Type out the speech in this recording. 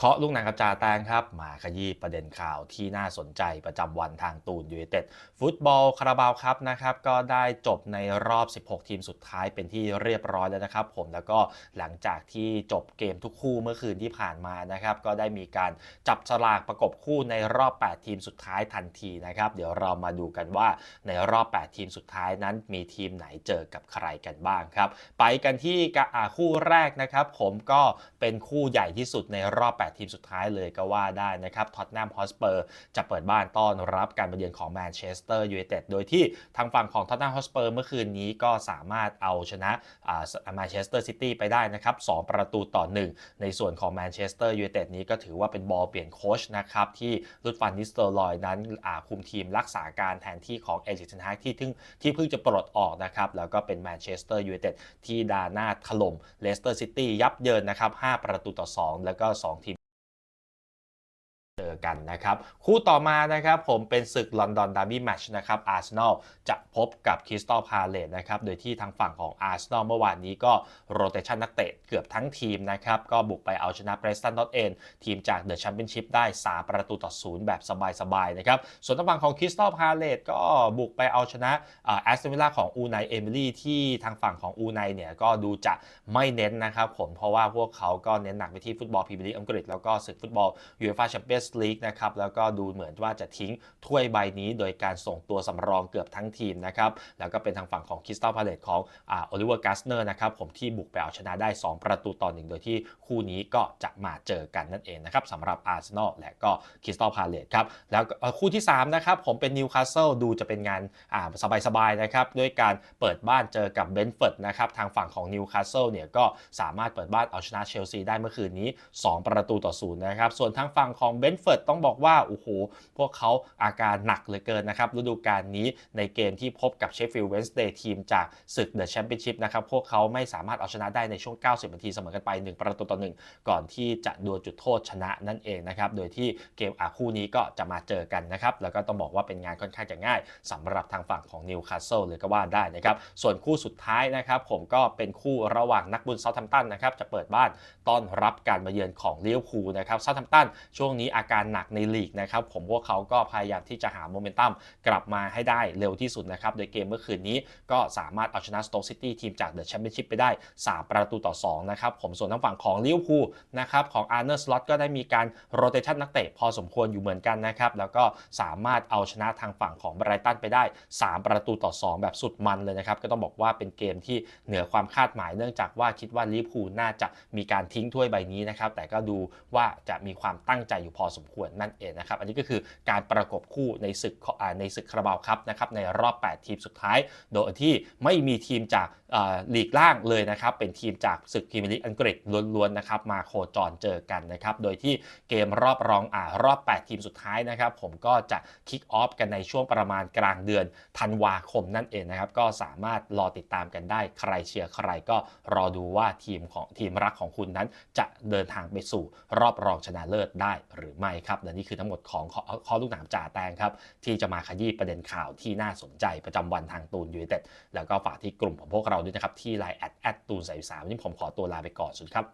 เคาะลูกหนังกระจาแตงครับ มาขยี้ประเด็นข่าวที่น่าสนใจประจำวันทางตูนยูไนเต็ดฟุตบอลคาราบาวครับนะครับ ก็ได้จบในรอบ 16 ทีมสุดท้ายเป็นที่เรียบร้อยแล้วนะครับ ผมแล้วก็หลังจากที่จบเกมทุกคู่เมื่อคืนที่ผ่านมานะครับ ก็ได้มีการจับฉลากประกบคู่ในรอบ 8 ทีมสุดท้ายทันทีนะครับ เดี๋ยวเรามาดูกันว่าในรอบ 8 ทีมสุดท้ายนั้น มีทีมไหนเจอกับใครกันบ้างครับ ไปกันที่กะอ่าคู่แรกนะครับ ผมก็เป็นคู่ใหญ่ที่สุดในรอบ 8ทีมสุดท้ายเลยก็ว่าได้นะครับท็อตแนมฮอสเปอร์จะเปิดบ้านต้อนรับการมาเยือนของแมนเชสเตอร์ยูไนเต็ดโดยที่ทางฝั่งของท็อตแนมฮอสเปอร์เมื่อคืนนี้ก็สามารถเอาชนะแมนเชสเตอร์ซิตี้ไปได้นะครับ2ประตูต่อ 1 ในส่วนของแมนเชสเตอร์ยูไนเต็ดนี้ก็ถือว่าเป็นบอลเปลี่ยนโค้ชนะครับที่ลุดฟันนิสเตอร์ลอยนั้นคุมทีมรักษาการแทนที่ของเอจิเทนฮากที่เพิ่งที่เพิ่งจะปลดออกนะครับแล้วก็เป็นแมนเชสเตอร์ยูไนเต็ดที่ดาหน้าถล่มเลสเตอร์ซิตี้ยับเยินนะครับ5ประตูต่อ 2 แล้วก็ 2 ทีม กันนะครับ คู่ต่อมานะครับผมเป็นศึกลอนดอนดาร์บี้แมชนะครับอาร์เซนอลจะพบกับคริสตัลพาเลตนะครับ โดยที่ทางฝั่งของอาร์เซนอลเมื่อวานนี้ก็โรเตชันนักเตะเกือบทั้งทีมนะครับ ก็บุกไปเอาชนะเบรสตันนอตเอนทีมจากเดอะแชมเปี้ยนชิพได้ 3 ประตูต่อศูนย์แบบสบายๆนะครับ ส่วนทางฝั่งของคริสตัลพาเลตก็บุกไปเอาชนะแอสตันวิลล่าของอูไนเอมิลี่ที่ทางฝั่งของอูไนเนี่ยก็ดูจะไม่เน้นนะครับผมเพราะว่าพวกเขาก็เน้นหนักไปที่ฟุตบอลพรีเมียร์ลีกอังกฤษแล้วก็ศึกฟุตบอลยูเอฟ่าแชมเปี้ยนส์ลีกนะครับแล้วก็ดูเหมือนว่าจะทิ้งถ้วยใบนี้โดยการส่งตัวสำรองเกือบทั้งทีมนะครับแล้วก็เป็นทางฝั่งของคริสตัลพาเลตของโอลิเวอร์กัสเนอร์นะครับผมที่บุกไปเอาชนะได้ 2 ประตูต่อหนึ่งโดยที่คู่นี้ก็จะมาเจอกันนั่นเองนะครับสำหรับอาร์เซนอลและก็คริสตัลพาเลตครับแล้วคู่ที่3นะครับผมเป็นนิวคาสเซิลดูจะเป็นงานสบายๆนะครับด้วยการเปิดบ้านเจอกับเบนฟอร์ดนะครับทางฝั่งของนิวคาสเซิลเนี่ยก็สามารถเปิดบ้านเอาชนะเชลซีได้เมื่อคืนนี้ 2 ประตูต่อศูนย์นะครับส่วนทางฝั่งของเบนฟอร์ดต้องบอกว่าโอ้โหพวกเขาอาการหนักเหลือเกินนะครับฤดูกาลนี้ในเกมที่พบกับเชฟฟิลด์เวนสเดย์ทีมจากศึกเดอะแชมเปี้ยนชิพนะครับพวกเขาไม่สามารถเอาชนะได้ในช่วง 90 นาทีเสมอกันไป 1 ประตูต่อ 1 ก่อนที่จะดวลจุดโทษชนะนั่นเองนะครับโดยที่เกมอาคู่นี้ก็จะมาเจอกันนะครับแล้วก็ต้องบอกว่าเป็นงานค่อนข้างจะง่ายสำหรับทางฝั่งของนิวคาสเซิลเลยก็ว่าได้นะครับส่วนคู่สุดท้ายนะครับผมก็เป็นคู่ระหว่างนักบุญเซาท์แฮมตันนะครับจะเปิดบ้านต้อนรับการมาเยือนของลิเวอร์พูลนะครับเซาท์แฮมตันช่วงนี้อาการหนักในลีกนะครับผมพวกเขาก็พยายามที่จะหาโมเมนตัมกลับมาให้ได้เร็วที่สุดนะครับโดยเกมเมื่อคืนนี้ก็สามารถเอาชนะสโตกซิตี้ทีมจากเดอะแชมเปี้ยนชิพไปได้ 3 ประตูต่อ2นะครับผมส่วนทางฝั่งของลิเวอร์พูลนะครับของอาร์เนอร์สล็อตก็ได้มีการโรเตชันนักเตะพอสมควรอยู่เหมือนกันนะครับแล้วก็สามารถเอาชนะทางฝั่งของไบรตันไปได้ 3 ประตูต่อ 2 แบบสุดมันเลยนะครับก็ต้องบอกว่าเป็นเกมที่เหนือความคาดหมายเนื่องจากว่าคิดว่าลิเวอร์พูลน่าจะมีการทิ้งถ้วยใบนี้นะครับแต่ก็ดูว่าจะมีความตั้งใจอยู่พอสมควรนั่นเองนะครับ อันนี้ก็คือการประกบคู่ในศึกในศึกคาราบาวครับนะครับในรอบ 8 ทีมสุดท้าย โดยที่ไม่มีทีมจากลีกล่างเลยนะครับ เป็นทีมจากศึกพรีเมียร์ลีกอังกฤษล้วนๆนะครับมาโคจรเจอกันนะครับ โดยที่เกมรอบรองอ่ารอบ 8 ทีมสุดท้ายนะครับ ผมก็จะคิกออฟกันในช่วงประมาณกลางเดือนธันวาคมนั่นเองนะครับ ก็สามารถรอติดตามกันได้ใครเชียร์ใครก็รอดูว่าทีมของทีมรักของคุณนั้นจะเดินทางไปสู่รอบรองชนะเลิศได้หรือไม่ครับและนี่คือทั้งหมดของข้อขอลูกหนามจ่าแตงครับ ที่จะมาขยี้ประเด็นข่าวที่น่าสนใจประจำวันทางตูนยูเต็ดแล้วก็ฝากที่กลุ่มของพวกเราด้วยนะครับ ที่ไลน์แอดแอดตูนใส่สามวันนี้ผมขอตัวลาไปก่อนสุดครับ